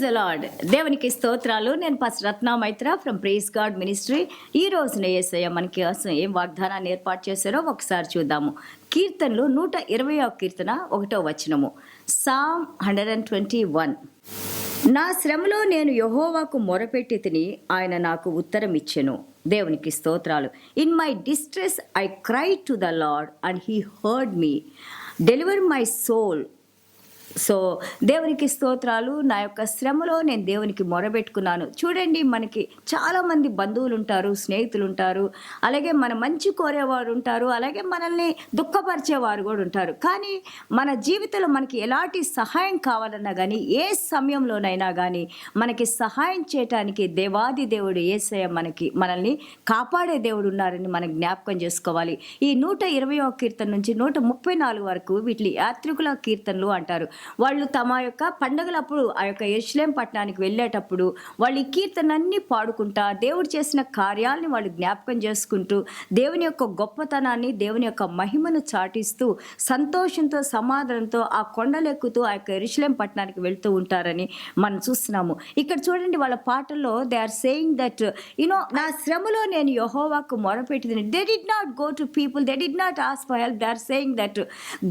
Praise lord దేవునికి స్తోత్రాలు. నేను first Ratna Maitra from praise God ministry ఈ రోజున ఏసయ్య మనకి అసలు ఏం వాగ్దానాన్ని ఏర్పాటు చేశారో ఒకసారి చూద్దాము. కీర్తనలు నూట ఇరవై కీర్తన ఒకటో వచనము. Psalm hundred and twenty one నా శ్రమలో నేను యహోవాకు మొరపెట్టి తిని ఆయన నాకు ఉత్తరం ఇచ్చెను. దేవునికి స్తోత్రాలు. In my distress I cry to the lord and he heard me deliver my soul so దేవునికి స్తోత్రాలు. నా యొక్క శ్రమలో నేను దేవునికి మొరబెట్టుకున్నాను. చూడండి మనకి చాలామంది బంధువులు ఉంటారు స్నేహితులు ఉంటారు అలాగే మన మంచి కోరేవారు ఉంటారు అలాగే మనల్ని దుఃఖపరిచేవారు కూడా ఉంటారు. కానీ మన జీవితంలో మనకి ఎలాంటి సహాయం కావాలన్నా కానీ ఏ సమయంలోనైనా కానీ మనకి సహాయం చేయటానికి దేవాది దేవుడు ఏసయ మనకి మనల్ని కాపాడే దేవుడు ఉన్నారని మనం జ్ఞాపకం చేసుకోవాలి. ఈ నూట ఇరవై కీర్తన నుంచి నూట ముప్పై నాలుగు వరకు వీటిని యాత్రికుల కీర్తనలు అంటారు. వాళ్ళు తమ యొక్క పండగలప్పుడు ఆ యొక్క ఎరుషలేం పట్టణానికి వెళ్ళేటప్పుడు వాళ్ళు ఈ కీర్తనన్నీ పాడుకుంటా దేవుడు చేసిన కార్యాలని వాళ్ళు జ్ఞాపకం చేసుకుంటూ దేవుని యొక్క గొప్పతనాన్ని దేవుని యొక్క మహిమను చాటిస్తూ సంతోషంతో సమాధానంతో ఆ కొండలెక్కుతూ ఆ యొక్క ఎరుషలేం పట్టణానికి వెళ్తూ ఉంటారని మనం చూస్తున్నాము. ఇక్కడ చూడండి వాళ్ళ పాటల్లో they are saying that you know నా శ్రమలో నేను యహోవాకు మొరపెట్టింది. They did not go to people they did not ask for help they are saying that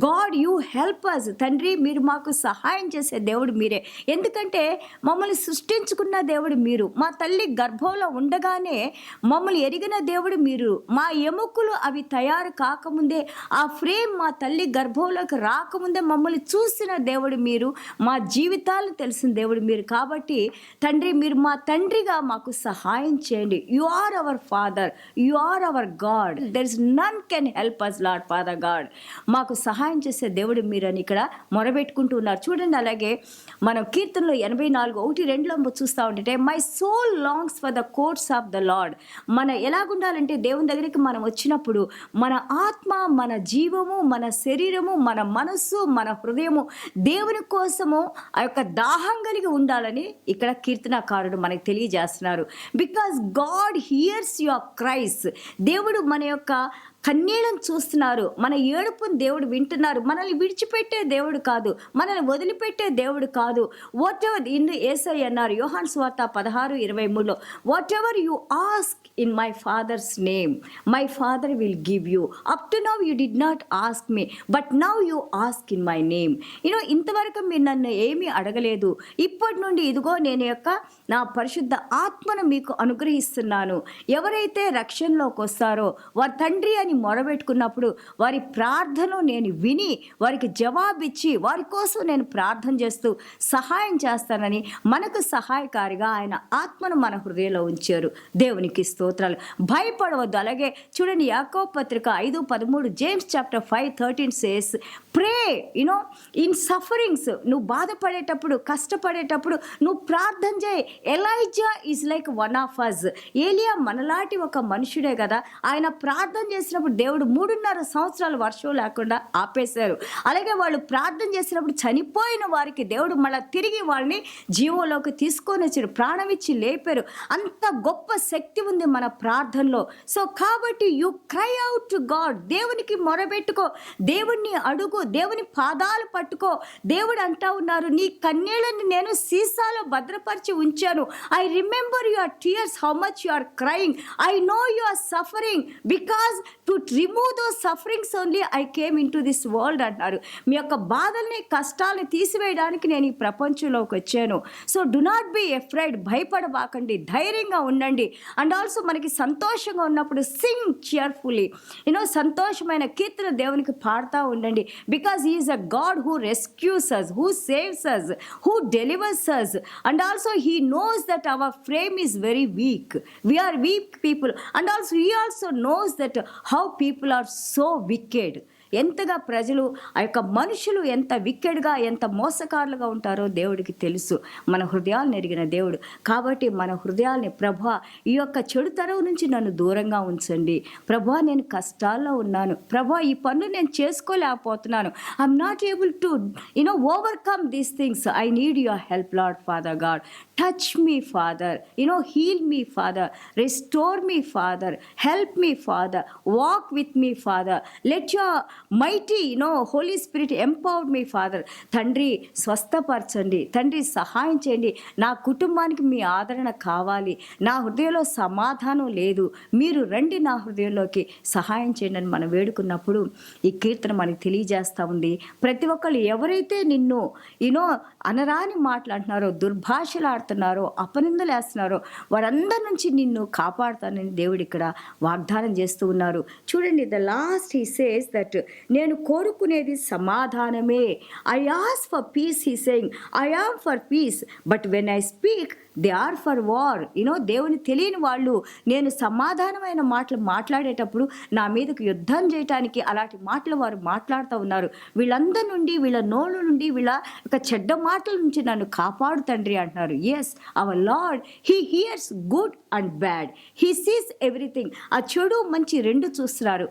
God you help us తండ్రి మీరు మా మాకు సహాయం చేసే దేవుడు మీరే. ఎందుకంటే మమ్మల్ని సృష్టించుకున్న దేవుడు మీరు. మా తల్లి గర్భంలో ఉండగానే మమ్మల్ని ఎరిగిన దేవుడు మీరు. మా ఎముకలు అవి తయారు కాకముందే ఆ ఫ్రేమ్ మా తల్లి గర్భంలోకి రాకముందే మమ్మల్ని చూసిన దేవుడు మీరు. మా జీవితాలను తెలిసిన దేవుడు మీరు. కాబట్టి తండ్రి మీరు మా తండ్రిగా మాకు సహాయం చేయండి. You are our father you are our God there is none can help us lord father God మాకు సహాయం చేసే దేవుడు మీరని ఇక్కడ మొరబెట్టుకుంటున్నారు ఉన్నారు చూడండి అలాగే మనం కీర్తనలో ఎనభై నాలుగు ఒకటి రెండులో చూస్తూ ఉంటే my soul longs for the courts of the lord మన ఎలాగుండాలంటే దేవుని దగ్గరికి మనం వచ్చినప్పుడు మన ఆత్మ మన జీవము మన శరీరము మన మనస్సు మన హృదయము దేవుని కోసము ఆ యొక్క దాహం కలిగి ఉండాలని ఇక్కడ కీర్తనకారుడు మనకి తెలియజేస్తున్నారు. Because God hears your cries దేవుడు మన యొక్క కన్నీళ్ళను చూస్తున్నారు. మన ఏడుపుని దేవుడు వింటున్నారు. మనల్ని విడిచిపెట్టే దేవుడు కాదు. మనల్ని వదిలిపెట్టే దేవుడు కాదు. వాట్ ఎవర్ ఇన్ ఏసై అన్నారు. యోహాన్ స్వార్త పదహారు ఇరవై మూడులో whatever you ask in my father's name my father will give you up to now you did not ask me but now you ask in my name you know ఇంతవరకు మీరు నన్ను ఏమీ అడగలేదు. ఇప్పటి నుండి ఇదిగో నేను యొక్క నా పరిశుద్ధ ఆత్మను మీకు అనుగ్రహిస్తున్నాను. ఎవరైతే రక్షణలోకి వస్తారో వారి తండ్రి అని మొరబెట్టుకున్నప్పుడు వారి ప్రార్థన నేను విని వారికి జవాబిచ్చి వారి కోసం నేను ప్రార్థన చేస్తూ సహాయం చేస్తానని మనకు సహాయకారిగా ఆయన ఆత్మను మన హృదయంలో ఉంచారు. దేవునికి స్తోత్రాలు. భయపడవద్దు. అలాగే చూడండి యాకో పత్రిక ఐదు పదమూడు James chapter five thirteen says pray you know in sufferings నువ్వు బాధపడేటప్పుడు కష్టపడేటప్పుడు నువ్వు ప్రార్థన చేయి. Elijah is like one of us ఏలియా మనలాంటి ఒక మనుషుడే కదా. ఆయన ప్రార్థన చేసిన చేసినప్పుడు దేవుడు మూడున్నర సంవత్సరాలు వర్షం లేకుండా ఆపేశారు. అలాగే వాళ్ళు ప్రార్థన చేసినప్పుడు చనిపోయిన వారికి దేవుడు మళ్ళీ తిరిగి వాళ్ళని జీవంలోకి తీసుకొని వచ్చారు. ప్రాణం ఇచ్చి లేపారు. అంత గొప్ప శక్తి ఉంది మన ప్రార్థనలో. సో కాబట్టి you cry out to God దేవునికి మొరబెట్టుకో దేవుణ్ణి అడుగు. దేవుని పాదాలు పట్టుకో. దేవుడు అంటా ఉన్నారు నీ కన్నీళ్ళని నేను సీసాలో భద్రపరిచి ఉంచాను. I remember your tears how much you are crying I know you are suffering because to remove those sufferings only I came into this world అంటున్నారు. మీ యొక్క బాధల్ని కష్టాలని తీసివేయడానికి నేను ఈ ప్రపంచంలోకి వచ్చాను. So do not be afraid భయపడబాకండి ధైర్యంగా ఉండండి. అండ్ ఆల్సో మనకి సంతోషంగా ఉన్నప్పుడు సింగ్ చియర్ఫుల్లీ యూనో సంతోషమైన కీర్తన దేవునికి పాడుతూ ఉండండి. Because is a God who rescues us who saves us who delivers us and also he knows that our frame is very weak we are weak people and also he also knows that how people are so wicked ఎంతగా ప్రజలు ఆ యొక్క మనుషులు ఎంత విక్కెడ్గా ఎంత మోసకారులుగా ఉంటారో దేవుడికి తెలుసు. మన హృదయాలను ఎరిగిన దేవుడు. కాబట్టి మన హృదయాల్ని ప్రభా ఈ యొక్క చెడు తరం నుంచి నన్ను దూరంగా ఉంచండి. ప్రభా నేను కష్టాల్లో ఉన్నాను. ప్రభా ఈ పనులు నేను చేసుకోలేకపోతున్నాను. I'm not able to you know overcome these things I need your help lord father God touch me father you know heal me father restore me father help me father walk with me father let your mighty no Holy Spirit empowered me father తండ్రి స్వస్థపరచండి. తండ్రి సహాయం చేయండి. నా కుటుంబానికి మీ ఆదరణ కావాలి. నా హృదయంలో సమాధానం లేదు. మీరు రండి నా హృదయంలోకి. సహాయం చేయండి అని మనం వేడుకున్నప్పుడు ఈ కీర్తన మనకి తెలియజేస్తూ ఉంది. ప్రతి ఒక్కళ్ళు ఎవరైతే నిన్ను యూనో అనరాని మాట్లాడుతున్నారో దుర్భాషలు ఆడుతున్నారో అపనిందలు వేస్తున్నారో వారందరి నుంచి నిన్ను కాపాడుతానని దేవుడు ఇక్కడ వాగ్దానం చేస్తూ ఉన్నారు. చూడండి the last he says that నేను కోరుకునేది సమాధానమే. I ask for peace he saying I am for peace but when I speak they are for war you know దేవుని తెలియని వాళ్ళు నేను సమాధానమైన మాటలు మాట్లాడేటప్పుడు నా మీదకు యుద్ధం చేయటానికి అలాంటి మాటలు వారు మాట్లాడుతూ ఉన్నారు. వీళ్ళందరి నుండి వీళ్ళ నోళ్ళ నుండి వీళ్ళ ఒక చెడ్డ మాటల నుంచి నన్ను కాపాడు తండ్రి అంటున్నారు. Yes our lord he hears good and bad he sees everything ఆ చెడు మంచి రెండు చూస్తున్నారు.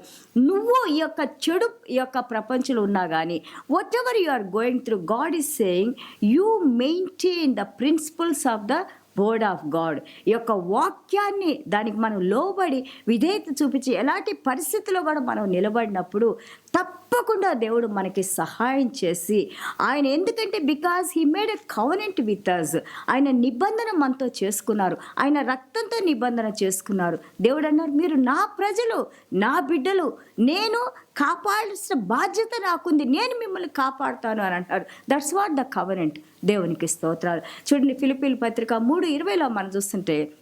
నువ్వు ఈ యొక్క చెడు ఈ యొక్క ప్రపంచంలో ఉన్నా కానీ whatever you are going through God is saying you maintain the principles of the word of God ఈ యొక్క వాక్యాన్ని దానికి మనం లోబడి విధేయత చూపించి ఎలాంటి పరిస్థితిలో కూడా మనం నిలబడినప్పుడు తప్పకుండా దేవుడు మనకి సహాయం చేసి ఆయన ఎందుకంటే because he made a covenant with us ఆయన నిబంధన మనతో చేసుకున్నారు. ఆయన రక్తంతో నిబంధన చేసుకున్నారు. దేవుడు అన్నారు మీరు నా ప్రజలు నా బిడ్డలు నేను కాపాడాల్సిన బాధ్యత నాకుంది. నేను మిమ్మల్ని కాపాడుతాను అని అంటారు దట్స్ వాట్ ద కవనెంట్ దేవునికి స్తోత్రాలు. చూడండి ఫిలిపిల్ పత్రిక మూడు ఇరవైలో మనం చూస్తుంటే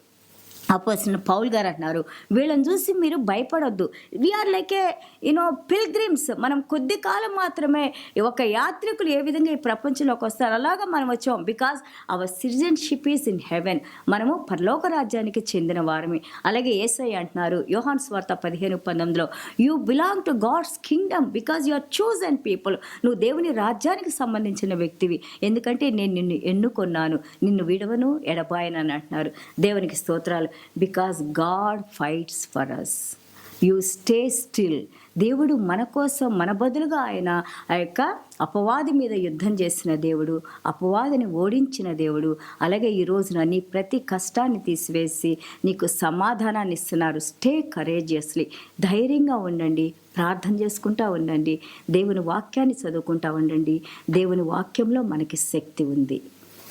అపోసిన పౌల్ గారు అంటున్నారు. వీళ్ళని చూసి మీరు భయపడొద్దు. We are like a you know pilgrims మనం కొద్ది కాలం మాత్రమే ఒక యాత్రికులు ఏ విధంగా ఈ ప్రపంచంలోకి వస్తారు అలాగా మనం వచ్చాం. Because our citizenship is in heaven మనము పరలోక రాజ్యానికి చెందిన వారమే. అలాగే ఏసై అంటున్నారు యోహాన్ స్వార్త పదిహేను పంతొమ్మిదిలో you belong to God's kingdom because you are choose and people నువ్వు దేవుని రాజ్యానికి సంబంధించిన వ్యక్తివి. ఎందుకంటే నేను నిన్ను ఎన్నుకొన్నాను. నిన్ను విడవను ఎడబాయనని అంటున్నారు. దేవునికి స్తోత్రాలు. Because God fights for us you stay still దేవుడు మన కోసం మన బదులుగా ఆయన ఆ యొక్క అపవాది మీద యుద్ధం చేసిన దేవుడు అపవాదిని ఓడించిన దేవుడు. అలాగే ఈ రోజున నీ ప్రతి కష్టాన్ని తీసివేసి నీకు సమాధానాన్ని ఇస్తున్నారు. స్టే కరేజియస్లీ ధైర్యంగా ఉండండి. ప్రార్థన చేసుకుంటా ఉండండి. దేవుని వాక్యాన్ని చదువుకుంటా ఉండండి. దేవుని వాక్యంలో మనకి శక్తి ఉంది.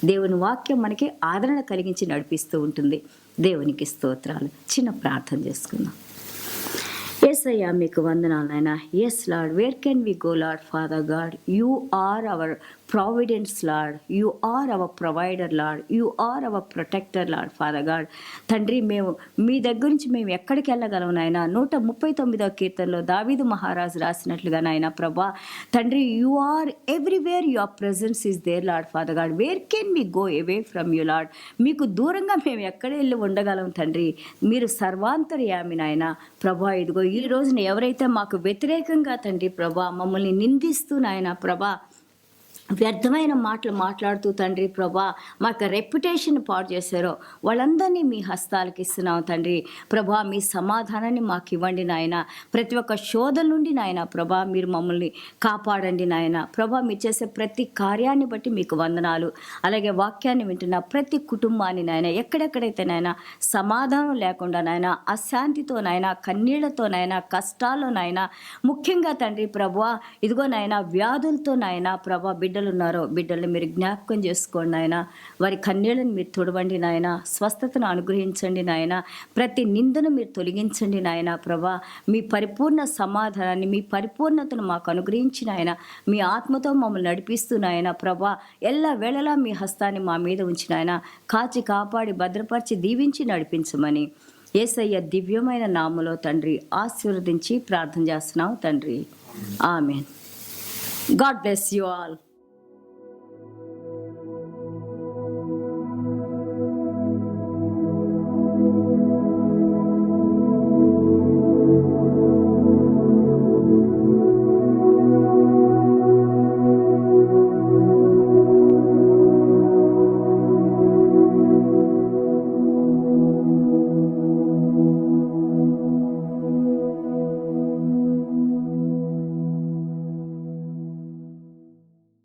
దేవుని వాక్యం మనకి ఆదరణ కలిగించి నడిపిస్తూ ఉంటుంది. దేవునికి స్తోత్రాలు. చిన్న ప్రార్థన చేసుకుందాం. ఎస్ అయ్యా మీకు వందనాలు నాయన. Yes lord where can we go lord father God you are our providence lord. You are our provider lord. You are our protector lord father God తండ్రి మేము మీ దగ్గర నుంచి మేము ఎక్కడికి వెళ్ళగలం నాయన? నూట ముప్పై తొమ్మిదవ కీర్తనలో దావీదు మహారాజు రాసినట్లుగా నాయన ప్రభా తండ్రి you are everywhere your presence is there lord father God where can me go away from you lord మీకు దూరంగా మేము ఎక్కడ వెళ్ళి ఉండగలం తండ్రి? మీరు సర్వాంతర్యామి నాయన. ప్రభా ఇదిగో ఈ రోజున ఎవరైతే మాకు వ్యతిరేకంగా తండ్రి ప్రభా మమ్మల్ని నిందిస్తూ నాయన ప్రభా వ్యర్థమైన మాటలు మాట్లాడుతూ తండ్రి ప్రభా మాకు రెప్యుటేషన్ పాడు చేశారో వాళ్ళందరినీ మీ హస్తాలకు ఇస్తున్నాం తండ్రి. ప్రభా మీ సమాధానాన్ని మాకు ఇవ్వండి నాయన. ప్రతి ఒక్క శోధల నుండి నాయన ప్రభా మీరు మమ్మల్ని కాపాడండి నాయన. ప్రభా మీరు చేసే ప్రతి కార్యాన్ని బట్టి మీకు వందనాలు. అలాగే వాక్యాన్ని వింటున్న ప్రతి కుటుంబాన్ని నాయన ఎక్కడెక్కడైతే నాయన సమాధానం లేకుండా నాయన అశాంతితో నాయన కన్నీళ్ళతో నాయన కష్టాల్లో నాయన ముఖ్యంగా తండ్రి ప్రభా ఇదిగో నాయన వ్యాధులతో నాయన ప్రభా బిడ్డ బిడ్డలు ఉన్నారో బిడ్డల్ని మీరు జ్ఞాపకం చేసుకోండి నాయన. వారి కన్నీళ్ళని మీరు తుడవండి నాయన. స్వస్థతను అనుగ్రహించండి నాయన. ప్రతి నిందను మీరు తొలగించండి నాయన ప్రభా. మీ పరిపూర్ణ సమాధానాన్ని మీ పరిపూర్ణతను మాకు అనుగ్రహించిన ఆయన మీ ఆత్మతో మమ్మల్ని నడిపిస్తున్నాయన నాయన ప్రభా. ఎల్ల వేళలా మీ హస్తాన్ని మా మీద ఉంచిన ఆయన కాచి కాపాడి భద్రపరిచి దీవించి నడిపించమని ఏసయ్య దివ్యమైన నామలో తండ్రి ఆశీర్వదించి ప్రార్థన చేస్తున్నాం తండ్రి. Amen. God bless you all.